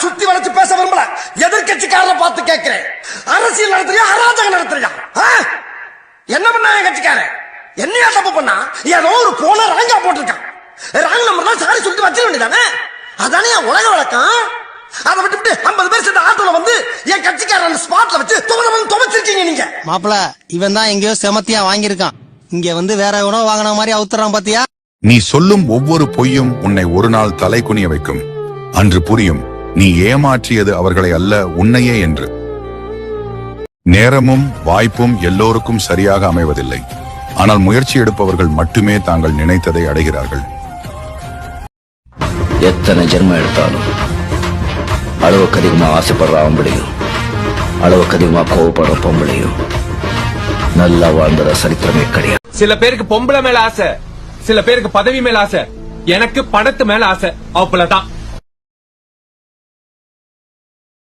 நான் சுத்தி வளைச்சு பேச விரும்பல. எதிர்கட்சிக்காரரை பார்த்து கேட்கிறேன். அரசியல் நடத்துறியா அராஜகம் நடத்துறியா? ஆ? என்ன பண்ணா என் கட்சிக்காரன்? என்னையா தப்பு பண்ணா? ஏதோ ஒரு போன ராங்கா போட்டிருக்கான். ராங் நம்பர் சாரி சொல்லிட்டு வச்சிட வேண்டியதானே? அதானே என் உலக வழக்கம்? அதை விட்டுவிட்டு ஐம்பது பேர் சேர்ந்த ஆட்டோல வந்து என் கட்சிக்காரன் ஸ்பாட்ல வச்சு துவன வந்து துவைச்சிருக்கீங்க நீங்க. மாப்பிள இவன் தான் எங்கேயோ செமத்தியா வாங்கியிருக்கான். இங்க வந்து வேற எவனோ வாங்கின மாதிரி அவுத்துறான் பாத்தியா? நீ சொல்லும் ஒவ்வொரு பொய்யும் உன்னை ஒரு நாள் தலை குனிய வைக்கும். அன்று புரியும். நீ ஏமாற்றியது அவர்களை அல்ல உன்னையே என்று. நேரமும் வாய்ப்பும் எல்லோருக்கும் சரியாக அமைவதில்லை. ஆனால் முயற்சி எடுப்பவர்கள் மட்டுமே தாங்கள் நினைத்ததை அடைகிறார்கள். எத்தனை ஜென்மம் எடுத்தாலும் அளவுக்கு அதிகமா ஆசைப்படுற ஆம்பளையும் அளவுக்கு அதிகமா கோவப்படுற பொம்பளையும் நல்லா வாழ்ந்தத சரித்திரமே கிடையாது. சில பேருக்கு பொம்பளை மேல ஆசை சில பேருக்கு பதவி மேல ஆசை எனக்கு பணத்து மேல ஆசை அவ்வளவுதான்.